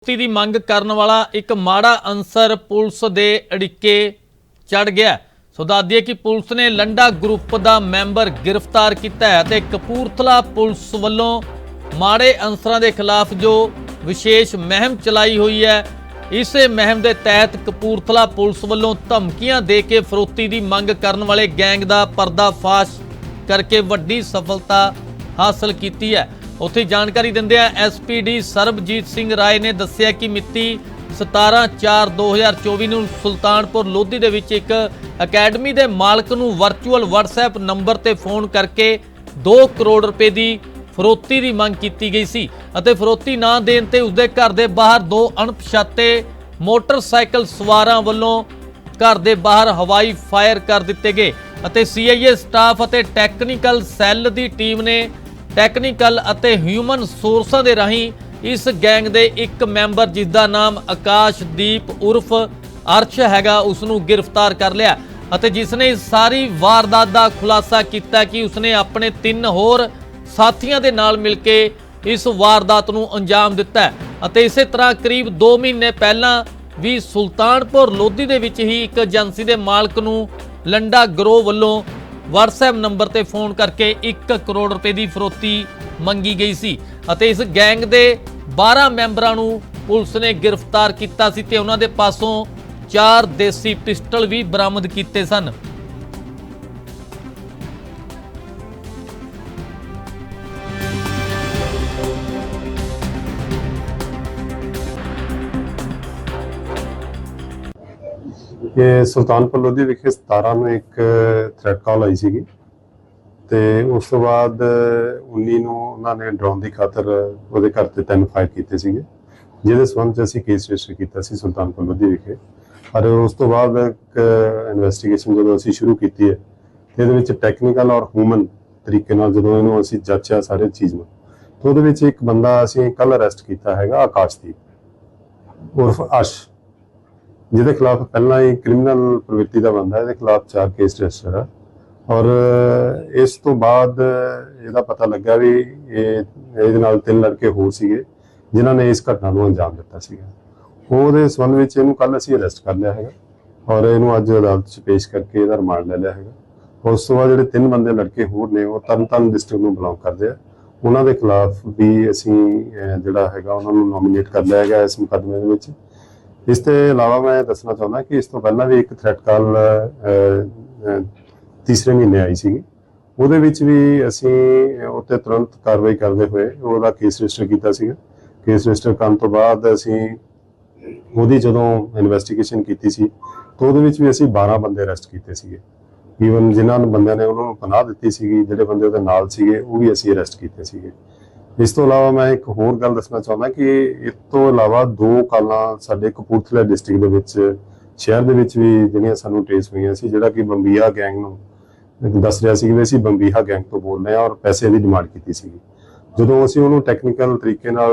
ਮੁਕਤੀ ਦੀ ਮੰਗ ਕਰਨ ਵਾਲਾ ਇੱਕ ਮਾੜਾ ਅੰਸਰ ਪੁਲਿਸ ਦੇ ਅੜਿੱਕੇ ਚੜ ਗਿਆ। ਸੋ ਦੱਸ ਕਿ ਪੁਲਿਸ ਨੇ ਲੰਡਾ ਗਰੁੱਪ ਦਾ ਮੈਂਬਰ ਗ੍ਰਿਫਤਾਰ ਕੀਤਾ ਹੈ ਤੇ ਕਪੂਰਥਲਾ ਪੁਲਿਸ ਵੱਲੋਂ ਮਾੜੇ ਅੰਸਰਾਂ ਦੇ ਖਿਲਾਫ ਜੋ ਵਿਸ਼ੇਸ਼ ਮਹਿਮ ਚਲਾਈ ਹੋਈ ਹੈ, ਇਸੇ ਮਹਿਮ ਦੇ ਤਹਿਤ ਕਪੂਰਥਲਾ ਪੁਲਿਸ ਵੱਲੋਂ ਧਮਕੀਆਂ ਦੇ ਕੇ ਫਰੋਤੀ ਦੀ ਮੰਗ ਕਰਨ ਵਾਲੇ ਗੈਂਗ ਦਾ ਪਰਦਾਫਾਸ਼ ਕਰਕੇ ਵੱਡੀ ਸਫਲਤਾ ਹਾਸਲ ਕੀਤੀ ਹੈ। ਉੱਥੇ ਜਾਣਕਾਰੀ ਦਿੰਦੇ ਆ ਐਸਪੀਡੀ ਸਰਬਜੀਤ ਸਿੰਘ ਰਾਏ ਨੇ ਦੱਸਿਆ ਕਿ ਮਿਤੀ 17/4/2024 ਨੂੰ ਸੁਲਤਾਨਪੁਰ ਲੋਧੀ ਦੇ ਵਿੱਚ ਇੱਕ ਅਕੈਡਮੀ ਦੇ ਮਾਲਕ ਨੂੰ ਵਰਚੁਅਲ WhatsApp ਨੰਬਰ ਤੇ ਫੋਨ ਕਰਕੇ 2 ਕਰੋੜ ਰੁਪਏ ਦੀ ਫਰੋਤੀ ਦੀ ਮੰਗ ਕੀਤੀ ਗਈ ਸੀ ਅਤੇ ਫਰੋਤੀ ਨਾ ਦੇਣ ਤੇ ਉਸਦੇ ਘਰ ਦੇ ਬਾਹਰ ਦੋ ਅਣਪਛਾਤੇ ਮੋਟਰਸਾਈਕਲ ਸਵਾਰਾਂ ਵੱਲੋਂ ਘਰ ਦੇ ਬਾਹਰ ਹਵਾਈ ਫਾਇਰ ਕਰ ਦਿੱਤੇ ਗਏ ਅਤੇ ਸੀਆਈਏ ਸਟਾਫ ਅਤੇ ਟੈਕਨੀਕਲ ਸੈੱਲ ਦੀ ਟੀਮ ਨੇ ਟੈਕਨੀਕਲ ਅਤੇ ਹਿਊਮਨ ਸੋਰਸਾਂ ਦੇ ਰਾਹੀਂ ਇਸ ਗੈਂਗ ਦੇ ਇੱਕ ਮੈਂਬਰ ਜਿਸ ਦਾ ਨਾਮ ਆਕਾਸ਼ਦੀਪ ਉਰਫ ਅਰਸ਼ ਹੈਗਾ ਉਸ ਨੂੰ ਗ੍ਰਿਫਤਾਰ ਕਰ ਲਿਆ ਅਤੇ ਜਿਸ ਨੇ ਸਾਰੀ ਵਾਰਦਾਤ ਦਾ ਖੁਲਾਸਾ ਕੀਤਾ ਕਿ ਉਸਨੇ ਆਪਣੇ ਤਿੰਨ ਹੋਰ ਸਾਥੀਆਂ ਦੇ ਨਾਲ ਮਿਲ ਕੇ ਇਸ ਵਾਰਦਾਤ ਨੂੰ ਅੰਜਾਮ ਦਿੱਤਾ ਅਤੇ ਇਸੇ ਤਰ੍ਹਾਂ ਕਰੀਬ 2 ਮਹੀਨੇ ਪਹਿਲਾਂ ਵੀ ਸੁਲਤਾਨਪੁਰ ਲੋਧੀ ਦੇ ਵਿੱਚ ਹੀ ਇੱਕ ਏਜੰਸੀ ਦੇ ਮਾਲਕ ਨੂੰ ਲੰਡਾ ਗਰੋਹ ਵੱਲੋਂ WhatsApp ਨੰਬਰ ਤੇ ਫੋਨ ਕਰਕੇ 1 ਕਰੋੜ ਰੁਪਏ ਦੀ ਫਰੋਤੀ ਮੰਗੀ ਗਈ ਸੀ ਅਤੇ ਇਸ ਗੈਂਗ ਦੇ 12 ਮੈਂਬਰਾਂ ਨੂੰ ਪੁਲਿਸ ਨੇ ਗ੍ਰਿਫਤਾਰ ਕੀਤਾ ਸੀ ਤੇ ਉਹਨਾਂ ਦੇ ਪਾਸੋਂ ਚਾਰ ਦੇਸੀ ਪਿਸਟਲ ਵੀ ਬਰਾਮਦ ਕੀਤੇ ਸਨ। ਇਹ ਸੁਲਤਾਨਪੁਰ ਲੋਧੀ ਵਿਖੇ 17 ਨੂੰ ਇੱਕ ਥ੍ਰੈਟ ਕਾਲ ਆਈ ਸੀਗੀ ਤੇ ਉਸ ਤੋਂ ਬਾਅਦ 19 ਨੂੰ ਉਹਨਾਂ ਨੇ ਡਰਾਉਣ ਦੀ ਖਾਤਰ ਉਹਦੇ ਘਰ ਤੇ ਤਿੰਨ ਫਾਇਰ ਕੀਤੇ ਸੀਗੇ, ਜਿਹਦੇ ਸੰਬੰਧ ਚ ਅਸੀਂ ਕੇਸ ਰਜਿਸਟਰ ਕੀਤਾ ਸੀ ਸੁਲਤਾਨਪੁਰ ਲੋਧੀ ਵਿਖੇ। ਪਰ ਉਸ ਤੋਂ ਬਾਅਦ ਇੱਕ ਇਨਵੈਸਟੀਗੇਸ਼ਨ ਜਦੋਂ ਅਸੀਂ ਸ਼ੁਰੂ ਕੀਤੀ ਹੈ, ਤੇ ਇਹਦੇ ਵਿੱਚ ਟੈਕਨੀਕਲ ਔਰ ਹਿਊਮਨ ਤਰੀਕੇ ਨਾਲ ਜਦੋਂ ਇਹਨੂੰ ਅਸੀਂ ਜਾਂਚਿਆ ਸਾਰੇ ਚੀਜ਼ ਨੂੰ, ਤਾਂ ਉਹਦੇ ਵਿੱਚ ਇੱਕ ਬੰਦਾ ਅਸੀਂ ਕੱਲ ਅਰੈਸਟ ਕੀਤਾ ਹੈਗਾ ਆਕਾਸ਼ਦੀਪ ਉਰਫ ਅਸ਼ ਜਿਹਦੇ ਖਿਲਾਫ ਪਹਿਲਾਂ ਹੀ ਕ੍ਰਿਮੀਨਲ ਪ੍ਰਵਿਰਤੀ ਦਾ ਬੰਦਾ ਇਹਦੇ ਖਿਲਾਫ ਚਾਰ ਕੇਸ ਰਜਿਸਟਰ ਆ। ਔਰ ਇਸ ਤੋਂ ਬਾਅਦ ਇਹਦਾ ਪਤਾ ਲੱਗਾ ਵੀ ਇਹ, ਇਹਦੇ ਨਾਲ ਤਿੰਨ ਲੜਕੇ ਹੋਰ ਸੀਗੇ, ਜਿਨ੍ਹਾਂ ਨੇ ਇਸ ਘਟਨਾ ਨੂੰ ਅੰਜਾਮ ਦਿੱਤਾ ਸੀਗਾ। ਉਹਦੇ ਸੰਬੰਧ ਵਿੱਚ ਇਹਨੂੰ ਕੱਲ ਅਸੀਂ ਅਰੈਸਟ ਕਰ ਲਿਆ ਹੈਗਾ। ਔਰ ਇਹਨੂੰ ਅੱਜ ਅਦਾਲਤ 'ਚ ਪੇਸ਼ ਕਰਕੇ ਇਹਦਾ ਰਿਮਾਂਡ ਲੈ ਲਿਆ ਹੈਗਾ। ਉਸ ਤੋਂ ਬਾਅਦ ਜਿਹੜੇ ਤਿੰਨ ਬੰਦੇ ਲੜਕੇ ਹੋਰ ਨੇ, ਉਹ ਤਰਨਤਾਰਨ ਡਿਸਟ੍ਰਿਕਟ ਨੂੰ ਬਿਲੋਂਗ ਕਰਦੇ ਆ। ਉਹਨਾਂ ਦੇ ਖਿਲਾਫ ਵੀ ਅਸੀਂ ਜਿਹੜਾ ਹੈਗਾ ਉਹਨਾਂ ਨੂੰ ਨੋਮੀਨੇਟ ਕਰ ਲਿਆ ਹੈਗਾ ਇਸ ਮੁਕੱਦਮੇ ਦੇ ਵਿੱਚ। ਇਸ ਤੋਂ ਇਲਾਵਾ ਮੈਂ ਦੱਸਣਾ ਚਾਹੁੰਦਾ ਕਿ ਇਸ ਤੋਂ ਪਹਿਲਾਂ ਵੀ ਇੱਕ ਥ੍ਰੈਟ ਕਾਲ ਤੀਸਰੇ ਮਹੀਨੇ ਆਈ ਸੀਗੀ। ਉਹਦੇ ਵਿੱਚ ਵੀ ਅਸੀਂ ਉੱਤੇ ਤੁਰੰਤ ਕਾਰਵਾਈ ਕਰਦੇ ਹੋਏ ਉਹਦਾ ਕੇਸ ਰਜਿਸਟਰ ਕੀਤਾ ਸੀਗਾ। ਕੇਸ ਰਜਿਸਟਰ ਕਰਨ ਤੋਂ ਬਾਅਦ ਅਸੀਂ ਉਹਦੀ ਜਦੋਂ ਇਨਵੈਸਟੀਗੇਸ਼ਨ ਕੀਤੀ ਸੀ, ਤਾਂ ਉਹਦੇ ਵਿੱਚ ਵੀ ਅਸੀਂ 12 ਬੰਦੇ ਅਰੈਸਟ ਕੀਤੇ ਸੀਗੇ। ਈਵਨ ਜਿਨ੍ਹਾਂ ਨੂੰ ਬੰਦਿਆਂ ਨੇ ਉਹਨਾਂ ਨੂੰ ਪਨਾਹ ਦਿੱਤੀ ਸੀਗੀ, ਜਿਹੜੇ ਬੰਦੇ ਉਹਦੇ ਨਾਲ ਸੀਗੇ, ਉਹ ਵੀ ਅਸੀਂ ਅਰੈਸਟ ਕੀਤੇ ਸੀਗੇ। ਇਸ ਤੋਂ ਇਲਾਵਾ ਮੈਂ ਇੱਕ ਹੋਰ ਗੱਲ ਦੱਸਣਾ ਚਾਹੁੰਦਾ ਕਿ ਇਸ ਤੋਂ ਇਲਾਵਾ ਦੋ ਕਾਲਾਂ ਸਾਡੇ ਕਪੂਰਥਲਾ ਡਿਸਟ੍ਰਿਕਟ ਦੇ ਵਿੱਚ, ਸ਼ਹਿਰ ਦੇ ਵਿੱਚ ਵੀ ਜਿਹੜੀਆਂ ਸਾਨੂੰ ਟ੍ਰੇਸ ਹੋਈਆਂ ਸੀ, ਜਿਹੜਾ ਕਿ ਬੰਬੀਹਾ ਗੈਂਗ ਨੂੰ ਦੱਸ ਰਿਹਾ ਸੀ ਕਿ ਵੀ ਅਸੀਂ ਬੰਬੀਹਾ ਗੈਂਗ ਤੋਂ ਬੋਲ ਰਹੇ ਹਾਂ ਔਰ ਪੈਸੇ ਦੀ ਡਿਮਾਂਡ ਕੀਤੀ ਸੀਗੀ। ਜਦੋਂ ਅਸੀਂ ਉਹਨੂੰ ਟੈਕਨੀਕਲ ਤਰੀਕੇ ਨਾਲ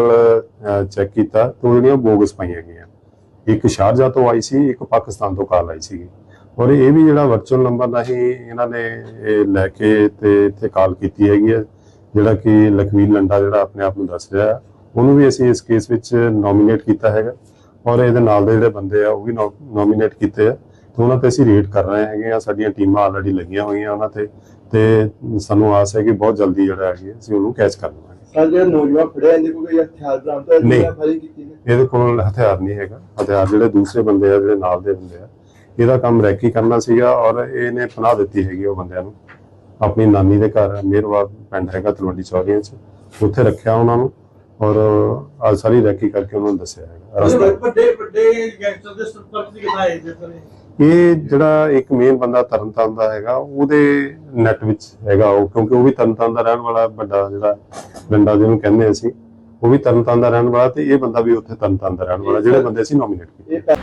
ਚੈੱਕ ਕੀਤਾ ਤਾਂ ਉਹ ਜਿਹੜੀਆਂ ਬੋਗਸ ਪਾਈਆਂ ਗਈਆਂ। ਇੱਕ ਸ਼ਾਰਜਾ ਤੋਂ ਆਈ ਸੀ, ਇੱਕ ਪਾਕਿਸਤਾਨ ਤੋਂ ਕਾਲ ਆਈ ਸੀਗੀ। ਔਰ ਇਹ ਵੀ ਜਿਹੜਾ ਵਰਚੁਅਲ ਨੰਬਰ ਦਾ ਇਹਨਾਂ ਨੇ ਲੈ ਕੇ ਤੇ ਇੱਥੇ ਕਾਲ ਕੀਤੀ ਹੈਗੀ ਹੈ। ਜਿਹੜਾ ਕਿ ਲਖਵੀਰ ਲੰਡਾ ਜਿਹੜਾ ਆਪਣੇ ਆਪ ਨੂੰ ਦੱਸ ਰਿਹਾ ਹੈ, ਉਹਨੂੰ ਵੀ ਅਸੀਂ ਇਸ ਕੇਸ ਵਿੱਚ ਨੋਮੀਨੇਟ ਕੀਤਾ ਹੈਗਾ ਔਰ ਇਹਦੇ ਨਾਲ ਦੇ ਜਿਹੜੇ ਬੰਦੇ ਆ ਉਹ ਵੀ ਨੋਮੀਨੇਟ ਕੀਤੇ ਆ। ਤੇ ਉਹਨਾਂ ਤੇ ਅਸੀਂ ਰੇਡ ਕਰ ਰਹੇ ਹੈਗੇ ਆ ਸਾਡੀਆਂ ਟੀਮਾਂ ਆਲਰੇਡੀ ਲੱਗੀਆਂ ਹੋਈਆਂ ਉਹਨਾਂ ਤੇ ਤੇ ਸਾਨੂੰ ਆਸ ਹੈ ਕਿ ਬਹੁਤ ਜਲਦੀ ਜਿਹੜਾ ਹੈਗੀ ਅਸੀਂ ਉਹਨੂੰ ਕੈਚ ਕਰ ਲਵਾਂਗੇ। ਸਰ ਜਿਹੜਾ ਨੌਜਵਾਨ ਫੜਿਆ ਇਹਦੇ ਕੋਲ ਕੋਈ ਹਥਿਆਰ ਬਰਾਮਦ ਹੋਇਆ? ਨਹੀਂ। ਇਹਦੇ ਕੋਲ ਹਥਿਆਰ ਨਹੀਂ ਹੈਗਾ। ਹਥਿਆਰ ਜਿਹੜੇ ਦੂਸਰੇ ਬੰਦੇ ਆ ਜਿਹੜੇ ਨਾਲ ਦੇ ਬੰਦੇ ਆ ਇਹਦਾ ਕੰਮ ਰੈਕੀ ਕਰਨਾ ਸੀਗਾ ਔਰ ਇਹਨੇ ਪਨਾਹ ਦਿੱਤੀ ਹੈਗੀ ਉਹ ਬੰਦਿਆਂ ਨੂੰ। ਆਪਣੀ ਨਾਨੀ ਦੇ ਘਰ ਮੇਰਵਾ ਪਿੰਡ ਹੈਗਾ ਤਲਵੰਡੀ ਚੌਰੀਆਂ 'ਚ ਉੱਥੇ ਰੱਖਿਆ ਉਹਨਾਂ ਨੂੰ ਔਰ ਆ ਸਾਰੀ ਰੈਕੀ ਕਰਕੇ ਉਹਨਾਂ ਨੂੰ ਦੱਸਿਆ ਹੈਗਾ। ਰਸਤਾ ਵੱਡੇ ਵੱਡੇ ਗੈਂਗਸਟਰ ਦੇ ਸੰਪਰਕ ਦੀ ਕਿਤਾ ਹੈ ਇਹ ਜਿਹੜਾ ਇੱਕ ਮੇਨ ਬੰਦਾ ਤਰਨਤਾਰਨ ਦਾ ਹੈਗਾ ਉਹਦੇ ਨੈਟ ਵਿੱਚ ਹੈਗਾ ਉਹ ਕਿਉਂਕਿ ਉਹ ਵੀ ਤਰਨਤਾਰਨ ਦਾ ਰਹਿਣ ਵਾਲਾ ਵੱਡਾ ਜਿਹੜਾ ਡੰਡਾ ਜਿਹਨੂੰ ਕਹਿੰਦੇ ਅਸੀਂ ਉਹ ਵੀ ਤਰਨਤਾਰਨ ਦਾ ਰਹਿਣ ਵਾਲਾ ਤੇ ਇਹ ਬੰਦਾ ਵੀ ਉੱਥੇ ਤਰਨਤਾਰਨ ਦਾ ਰਹਿਣ ਵਾਲਾ ਜਿਹੜੇ ਬੰਦੇ ਅਸੀਂ ਨੋਮੀਨੇਟ ਕੀਤੇ।